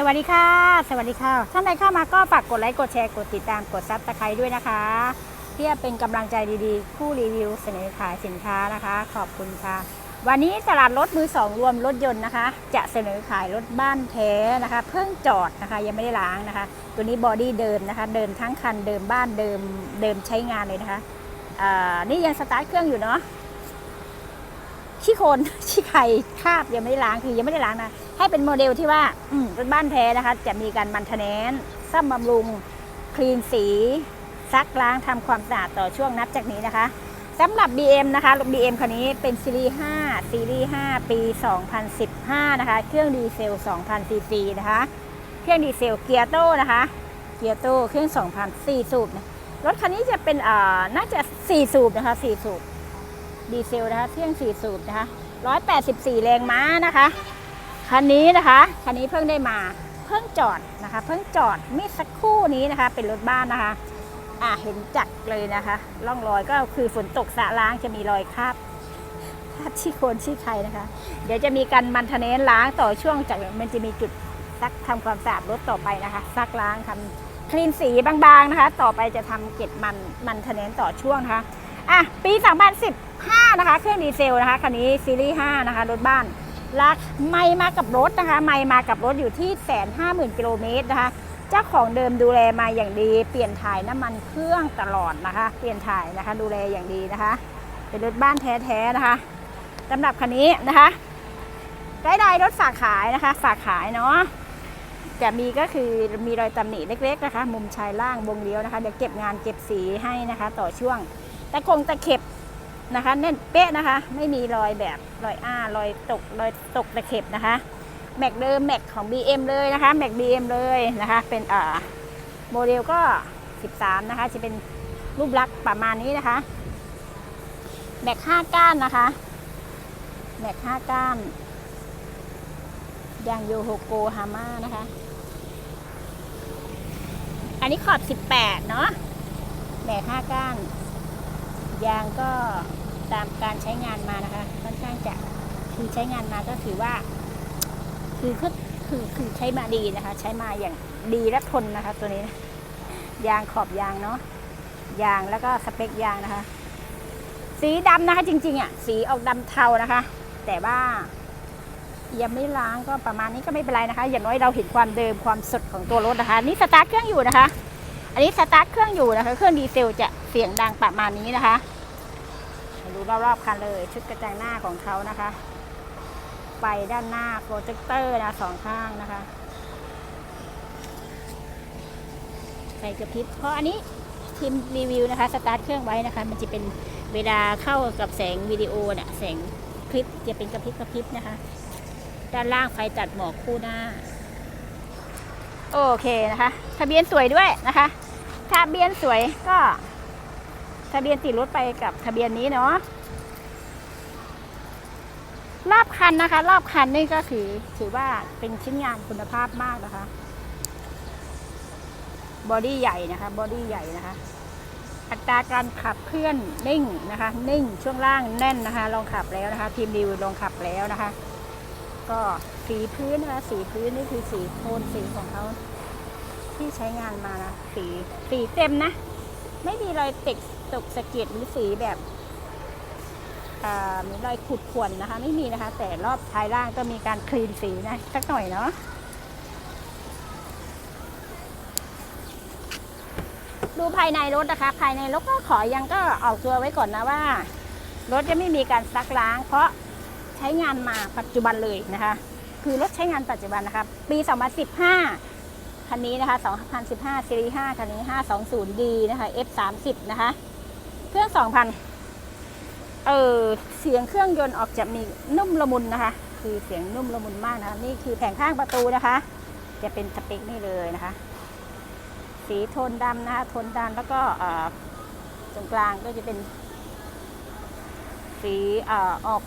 สวัสดีค่ะ สวัสดีค่ะ ท่านใดเข้ามาก็ฝากกดไลค์ กดแชร์ กดติดตาม กดซับสไครต์ด้วยนะคะ เพื่อเป็นกำลังใจดีๆ ผู้รีวิวเสนอขายสินค้านะคะ ขอบคุณค่ะ วันนี้ตลาดรถมือสองรวมรถยนต์นะคะ จะเสนอขายรถบ้านแท้นะคะ เพิ่งจอดนะคะยังไม่ได้ล้างนะคะ ตัวนี้บอดี้เดิมนะคะ เดิมทั้งคันเดิมบ้านเดิมเดิมใช้งานเลยนะคะอ่านี่ยังสตาร์ทเครื่องอยู่เนาะ ขี้โคลนขี้ไข่คาบยังไม่ได้ล้างคือยังไม่ได้ล้างนะให้เป็นโมเดลที่ว่าอืมรถบ้านแท้นะคะ จะมีการมันเทนแนนซ่อมบำรุง คลีนสี ซักล้างทำความสะอาดต่อช่วงนับจากนี้นะคะสำหรับ BM นะคะรถ BM คันนี้เป็นซีรีส์ 5 ซีรีส์ 5 ปี 2015 นะคะ เครื่องดีเซล 2,000ซีซีนะคะ เครื่องดีเซลเกียร์โต้นะคะ เกียร์โต้เครื่อง 2,000 4 สูบนะรถคันนี้จะเป็นอ่าน่าจะ 4 สูบนะคะ 4 สูบ ดีเซลนะคะเครื่องสี่สูบนะคะ184 แรงม้านะคะ คันนี้นะคะ คันนี้เพิ่งได้มา เพิ่งจอดนะคะ เพิ่งจอดมิสักครู่นี้นะคะ เป็นรถบ้านนะคะ อ่าเห็นจักเลยนะคะ ร่องรอยก็คือฝนตกสะล้างจะมีรอยคราบคราบชี้โคนชี้ไข่นะคะ เดี๋ยวจะมีการมันเทนเนนล้างต่อช่วงจากมันจะมีจุดซักทำความสะอาดรถต่อไปนะคะ ซักล้างทำคลีนสีบางๆนะคะ ต่อไปจะทำเก็บมันมันเทนเนนต่อช่วงนะคะ อะปี 5 นะคะ เครื่องดีเซลนะคะคันนี้ซีรีส์5นะคะรถบ้านลักไม่มากับรถนะคะ ไม่มากับรถอยู่ที่แสนห้าหมื่นกิโลเมตรนะคะ เจ้าของเดิมดูแลมาอย่างดี เปลี่ยนถ่ายน้ำมันเครื่องตลอดนะคะ เปลี่ยนถ่ายนะคะ ดูแลอย่างดีนะคะ เป็นรถบ้านแท้ๆนะคะสำหรับคันนี้นะคะได้ใดรถฝากขายนะคะ ฝากขายเนาะจะมีก็คือมีรอยตำหนิเล็กๆนะคะ มุมชายล่างวงเลี้ยวนะคะเดี๋ยวเก็บงานเก็บสีให้นะคะ ต่อช่วงตะคงตะเข็บ นะคะแน่นเป๊ะนะคะ ไม่มีรอยแบบรอยอ้ารอยตกรอยตกตะเข็บนะคะแม็กเดิมแม็กของ BM เลยนะคะแม็ก BM เลยนะคะเป็นอ่าโมเดลก็ 13 นะคะ จะเป็นรูปลักษณ์ประมาณนี้นะคะแม็ก 5 ก้านนะคะแม็ก 5 ก้านยางโยโฮโกฮาม่านะคะ อันนี้ขอบ 18 เนาะแม็ก 5 ก้าน ยางก็ตามการใช้งานมานะคะค่อนข้างจะคือใช้งานมาก็ถือว่า คือคือคือคือใช้มาดีนะคะ ใช้มาอย่างดีและทนนะคะ ตัวนี้นะยางขอบยางเนาะยางแล้วก็สเปคยางนะคะ สีดำนะคะ จริงๆอะสีออกดำเทานะคะ แต่ว่ายังไม่ล้างก็ประมาณนี้ก็ไม่เป็นไรนะคะ อย่างน้อยเราเห็นความเดิมความสดของตัวรถนะคะ นี่สตาร์ทเครื่องอยู่นะคะ อันนี้สตาร์ทเครื่องอยู่นะคะ เครื่องดีเซลจะ เสียงดังประมาณนี้นะคะดูรอบๆคันเลย ชุดกระจังหน้าของเขานะคะไฟด้านหน้าโปรเจคเตอร์นะสองข้างนะคะไฟกระพริบเพราะอันนี้ทีมรีวิวนะคะสตาร์ทเครื่องไว้นะคะ มันจะเป็นเวลาเข้ากับแสงวิดีโอเนี่ยแสงคลิปจะเป็นกระพริบกระพริบนะคะ ด้านล่างไฟตัดหมอกคู่หน้า โอเคนะคะ ทะเบียนสวยด้วยนะคะ ทะเบียนสวยก็ ทะเบียนติดรถไปกับทะเบียนนี้เนาะรอบคันนะคะ รอบคันนี่ก็ถือถือว่าเป็นชิ้นงานคุณภาพมากนะคะ บอดี้ใหญ่นะคะบอดี้ใหญ่นะคะ อัตราการขับเคลื่อนนิ่งนะคะ นิ่งช่วงล่างแน่นนะคะ ลองขับแล้วนะคะ ทีมรีวิวลองขับแล้วนะคะ ก็สีพื้นนะคะสีพื้นนี่คือสีโทนสีของเขาที่ใช้งานมานะสีสีเต็มนะ ไม่มีรอยติด ตกสะเก็ดหรือสีแบบอ่ามีรอยขุดข่วนนะคะ ไม่มีนะคะ แต่รอบท้ายล่างก็มีการคลีนสีนะสักหน่อยเนาะดูภายในรถนะคะ ภายในรถก็ขอยังก็ออกตัวไว้ก่อนนะว่า รถจะไม่มีการซักล้าง เพราะใช้งานมาปัจจุบันเลยนะคะ คือรถใช้งานปัจจุบันนะคะ ปี 2015 คันนี้นะคะ 2015ซีรีส์5คันนี้ 520D นะคะ F30 นะคะ เครื่อง2,000เออเสียงเครื่องยนต์ออกจะมีนุ่มละมุนนะคะ คือเสียงนุ่มละมุนมากนะคะ นี่คือแผงข้างประตูนะคะ จะเป็นสเปคนี่เลยนะคะ สีโทนดำนะคะโทนดำแล้วก็ตรงกลางก็จะเป็น สีออออก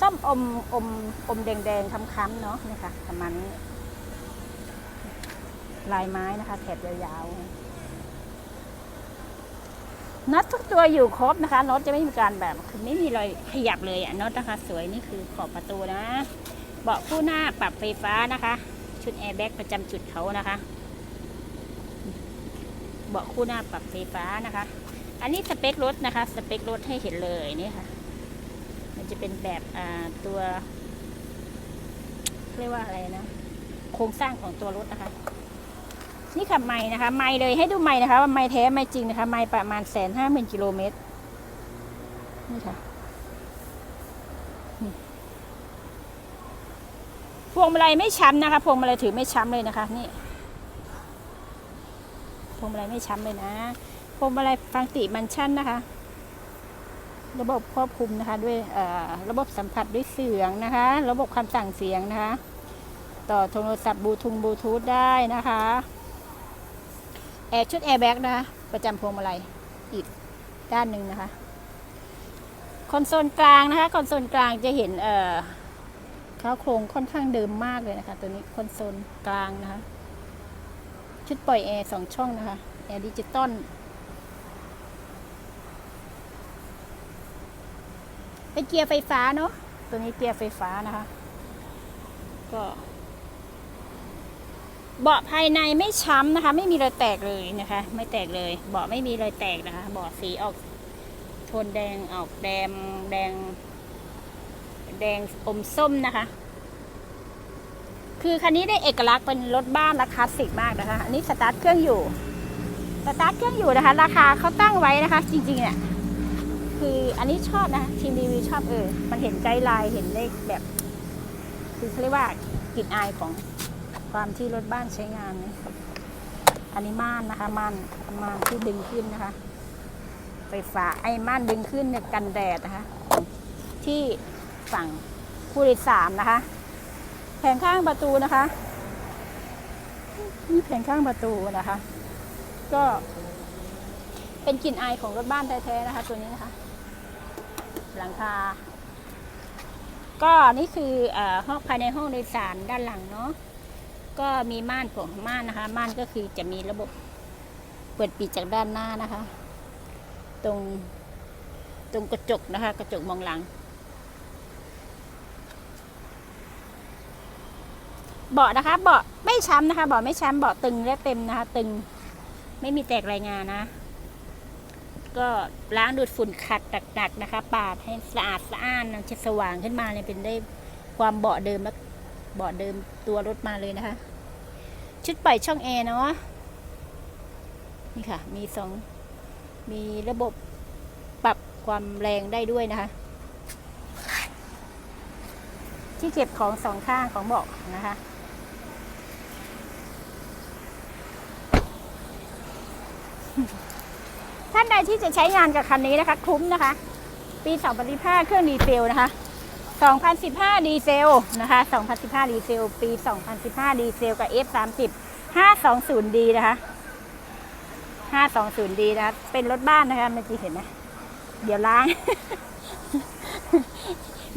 ส้มอมอมอมแดงๆค้ำๆเนาะนี่ค่ะประมาณนี้ลายไม้นะคะ แถบยาวๆ น็อตทุกตัวอยู่ครบนะคะน็อตจะไม่มีการแบบคือไม่มีรอยขยับเลยอะน็อตนะคะ สวยนี่คือขอบประตูนะ เบาะคู่หน้าปรับไฟฟ้านะคะ ชุดแอร์แบ็กประจำจุดเขานะคะ เบาะคู่หน้าปรับไฟฟ้านะคะ อันนี้สเปครถนะคะ สเปครถให้เห็นเลยนี่ค่ะ มันจะเป็นแบบตัวเรียกว่าอะไรนะ โครงสร้างของตัวรถนะคะ นี่ค่ะไม่นะคะไม่เลยให้ดูไม่นะคะว่าไม่แท้ไม่จริงนะคะไม่ประมาณแสนห้าหมื่นกิโลเมตรนี่ค่ะพวงมาลัยไม่ช้ำนะคะพวงมาลัยถือไม่ช้ำเลยนะคะ นี่พวงมาลัยไม่ช้ำเลยนะพวงมาลัยฟังติมันชั่นนะคะ ระบบควบคุมนะคะ ด้วยระบบสัมผัสด้วยเสียงนะคะ ระบบคำสั่งเสียงนะคะ ต่อโทรศัพท์บลูทูธบลูทูธได้นะคะ แอร์ชุดแอร์แบ็กนะคะ ประจำพวงมาลัยอีกด้านหนึ่งนะคะ คอนโซลกลางนะคะ คอนโซลกลางจะเห็นเอ่อเขาโครงค่อนข้างเดิมมากเลยนะคะ ตัวนี้คอนโซลกลางนะคะ ชุดปล่อยแอร์สองช่องนะคะ แอร์ดิจิตอลเป็นเกียร์ไฟฟ้าเนาะตัวนี้เกียร์ไฟฟ้านะคะ ก็ เบาะภายในไม่ช้ำนะคะ ไม่มีรอยแตกเลยนะคะ ไม่แตกเลย เบาะไม่มีรอยแตกนะคะ เบาะสีออกโทนแดงออกแดงแดง แดงอมส้มนะคะ คือคันนี้ได้เอกลักษณ์เป็นรถบ้านราคาสิกมากนะคะ อันนี้สตาร์ทเครื่องอยู่สตาร์ทเครื่องอยู่นะคะ ราคาเขาตั้งไว้นะคะ จริงๆเนี่ยคืออันนี้ชอบนะทีมรีวิวชอบเออ มันเห็นไกด์ไลน์เห็นเลขแบบ คือเขาเรียกว่ากลิ่นอายของ ความที่รถบ้านใช้งานนะอันนี้ม่านนะคะม่านม่านที่ดึงขึ้นนะคะ ไฟฟ้าไอ้ม่านดึงขึ้นเนี่ยกันแดดนะคะ ที่ฝั่งผู้โดยสารนะคะ แผงข้างประตูนะคะนี่แผงข้างประตูนะคะ ก็เป็นกลิ่นอายของรถบ้านแท้ๆนะคะ ตัวนี้นะคะ หลังคาก็นี่คืออห้องภายในห้องโดยสารด้านหลังเนาะ ก็มีม่านของม่านนะคะ ม่านก็คือจะมีระบบเปิดปิดจากด้านหน้านะคะ ตรงตรงกระจกนะคะ กระจกมองหลัง เบาะนะคะ เบาะไม่ช้ำนะคะ เบาะไม่ช้ำเบาะตึงและเต็มนะคะ ตึงไม่มีแตกรายงานนะ ก็ล้างดูดฝุ่นขัดหนักๆนะคะ ปาดให้สะอาดสะอ้านมันจะสว่างขึ้นมาเนี่ยเป็นได้ความเบาะเดิมและ เบาะเดิมตัวรถมาเลยนะคะ ชุดปล่อยช่องแอร์เนาะนี่ค่ะ มีสองมีระบบปรับความแรงได้ด้วยนะคะ ที่เก็บของสองข้างของเบาะนะคะท่านใดที่จะใช้งานกับคันนี้นะคะ คุ้มนะคะ ปี 2015เครื่องดีเซลนะคะ 2015 ดีเซลนะคะ 2015 ดีเซล ปี 2015 ดีเซล กับ F30 520D นะคะ 520D นะคะ เป็นรถบ้านนะคะมันจะเห็นนะ เดี๋ยวล้าง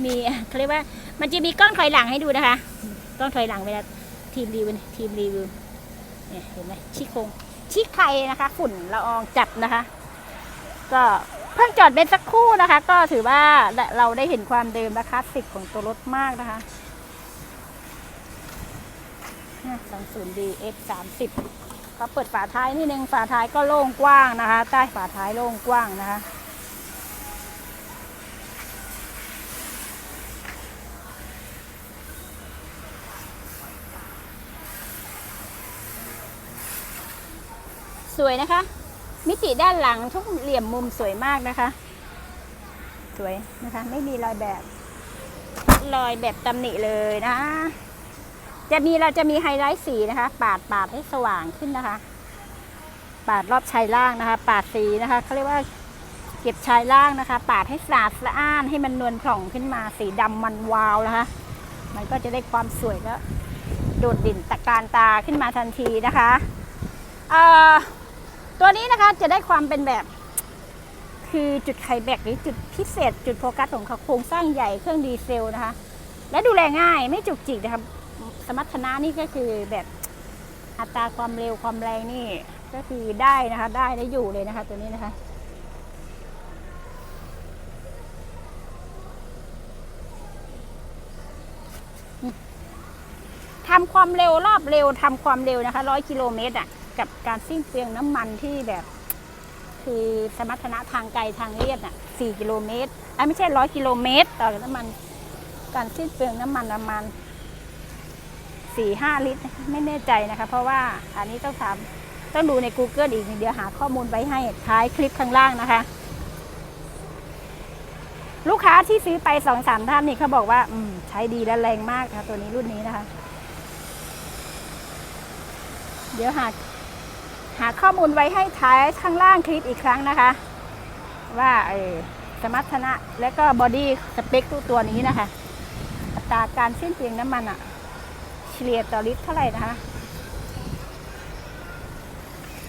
มีเขาเรียกว่า มันจะมีกล้องถอยหลังให้ดูนะคะ กล้องถอยหลังเวลาทีมรีวิวทีมรีวิวเนี่ยเห็นไหมชี้โคงชี้ไข่นะคะ ฝุ่นละอองจับนะคะ ก็ เพิ่งจอดเป็นสักครู่นะคะ ก็ถือว่าเราได้เห็นความเดิมและคลาสสิกของตัวรถมากนะคะ 20D F30 ก็เปิดฝาท้ายนิดนึง ฝาท้ายก็โล่งกว้างนะคะ ใต้ฝาท้ายโล่งกว้างนะคะสวยนะคะ มิติด้านหลังทุกเหลี่ยมมุมสวยมากนะคะ สวยนะคะ ไม่มีรอยแบบรอยแบบตำหนิเลยนะ จะมีเราจะมีไฮไลท์สีนะคะ ปาดปาดให้สว่างขึ้นนะคะ ปาดรอบชายล่างนะคะ ปาดสีนะคะเขาเรียกว่าเก็บชายล่างนะคะ ปาดให้สะอาดสะอ้านให้มันนวลผ่องขึ้นมาสีดำมันวาวนะคะ มันก็จะได้ความสวยและโดดเด่นตะการตาขึ้นมาทันทีนะคะ เอ่อ ตัวนี้นะคะจะได้ความเป็นแบบ คือจุดไคลแบกหรือจุดพิเศษ จุดโฟกัสของเขาโครงสร้างใหญ่เครื่องดีเซลนะคะ และดูแลง่ายไม่จุกจิกนะคะสมรรถนะนี่ก็คือแบบอัตราความเร็วความแรงนี่ก็คือได้นะคะ ได้ได้อยู่เลยนะคะ ตัวนี้นะคะทำความเร็วรอบเร็วทำความเร็วนะคะร้อยกิโลเมตรอะ กับการสิ้นเปลืองน้ำมันที่แบบ คือสมรรถนะทางไกลทางเลียบน่ะสี่กิโลเมตรอะไม่ใช่ร้อยกิโลเมตร ต่อน้ำมัน การสิ้นเปลืองน้ำมันประมาณสี่ห้าลิตร ไม่แน่ใจนะคะ เพราะว่าอันนี้ต้องถามต้องดูใน Google อีกเดี๋ยวหาข้อมูลไว้ให้ท้ายคลิปข้างล่างนะคะ ลูกค้าที่ซื้อไปสองสามท่านนี่เขาบอกว่า อืม ใช้ดีและแรงมากค่ะ ตัวนี้รุ่นนี้นะคะ เดี๋ยวหา หาข้อมูลไว้ให้ท้ายข้างล่างคลิปอีกครั้งนะคะ ว่าเออสมรรถนะและก็บอดี้สเปคตัวตัวนี้นะคะ อัตราการสิ้นเปลืองน้ำมันอะเฉลี่ยต่อลิตรเท่าไหร่นะคะ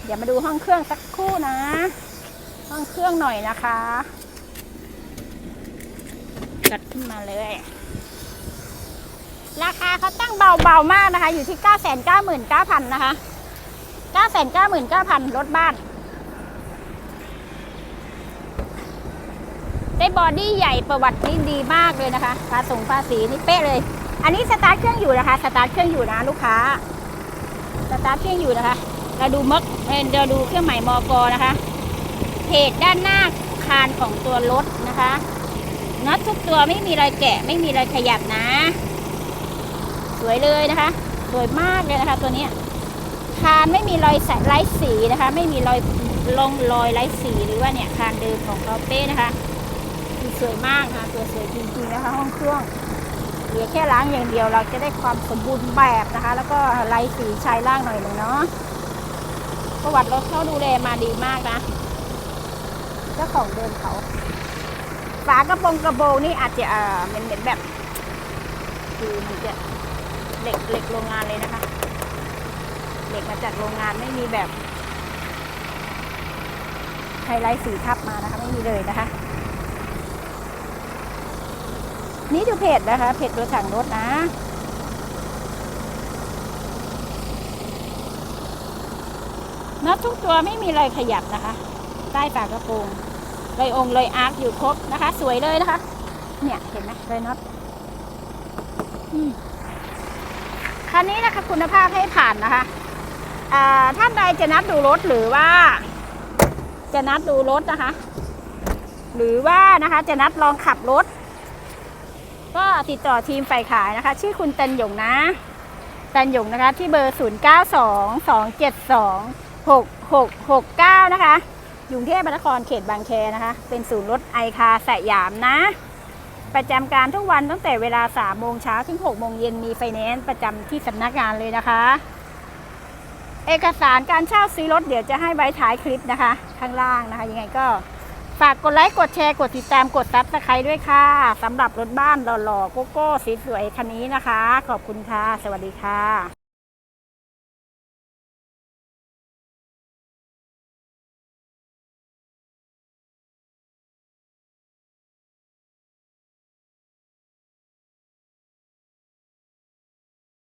เดี๋ยวมาดูห้องเครื่องสักครู่นะ ห้องเครื่องหน่อยนะคะกัดขึ้นมาเลย ราคาเขาตั้งเบาๆมากนะคะ อยู่ที่ 9 9 9 9 0 0 0 นะคะ 9 9 9 9 0 0รถบ้าน ได้บอดี้ใหญ่ประวัตินี่ดีมากเลยนะคะภาษงภาษีนี่เป๊ะเลย อันนี้สตาร์ทเครื่องอยู่นะคะสตาร์ทเครื่องอยู่นะลูกค้าสตาร์ทเครื่องอยู่นะคะ เราดูมกเอ่อเราดูเครื่องหมายมอกอนะคะเพจด้านหน้าคานของตัวรถนะคะน็อตทุกตัวไม่มีรอยแกะไม่มีรอยขยับนะ สวยเลยนะคะ สวยมากเลยนะคะตัวนี้ คานไม่มีรอยไร้สีนะคะ ไม่มีรอยลงรอยไร้สีหรือว่าเนี่ยคานเดิมของเขาเป้นะคะคือสวยมากค่ะตัวสวยจริงๆนะคะห้องเครื่องเหลือแค่ล้างอย่างเดียวเราจะได้ความสมบูรณ์แบบนะคะ แล้วก็ไล่สีชายล่างหน่อยหนึ่งเนาะประวัติรถเขาดูแลมาดีมากนะเจ้าของเดินเขาฝากระโปรงกระโบงนี่อาจจะเออเหมือนเหมือนแบบ คือมันจะเหล็กเหล็กโรงงานเลยนะคะ เหล็กมาจากโรงงานไม่มีแบบไฮไลท์สีทับมานะคะ ไม่มีเลยนะคะ นี่ดูเพจนะคะ เพจรถถังรถนะน็อตทุกตัวไม่มีรอยขยับนะคะ ใต้ฝากระโปรงรอยองค์รอยอาร์คอยู่ครบนะคะ สวยเลยนะคะ เนี่ยเห็นไหมรอยน็อตอันนี้นะคะคุณภาพให้ผ่านนะคะ ท่านใดจะนัดดูรถหรือว่า จะนัดดูรถนะคะ หรือว่านะคะจะนัดลองขับรถ ก็ติดต่อทีมฝ่ายขายนะคะ ชื่อคุณเตันหยงนะตันหยงนะคะ ที่เบอร์ 0 9 2 2 7 2 6 6 6 9 นะคะอยู่กรุงเทพมหานครเขตบางแคนะคะ เป็นศูนย์รถไอคาสยามนะ ประจำการทุกวันตั้งแต่เวลา3โมงเช้าถึง6โมงเย็นมีไฟแนนซ์ประจำที่สำนักงานเลยนะคะ เอกสารการเช่าซื้อรถเดี๋ยวจะให้ไว้ท้ายคลิปนะคะ ข้างล่างนะคะ ยังไงก็ฝากกดไลค์กดแชร์กดติดตามกดซับสไครต์ด้วยค่ะสำหรับรถบ้านหล่อๆโกโก้สีสวยคันนี้นะคะ ขอบคุณค่ะ สวัสดีค่ะ